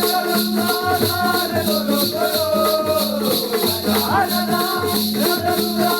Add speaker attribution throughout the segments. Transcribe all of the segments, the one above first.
Speaker 1: la la la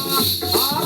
Speaker 1: Ah.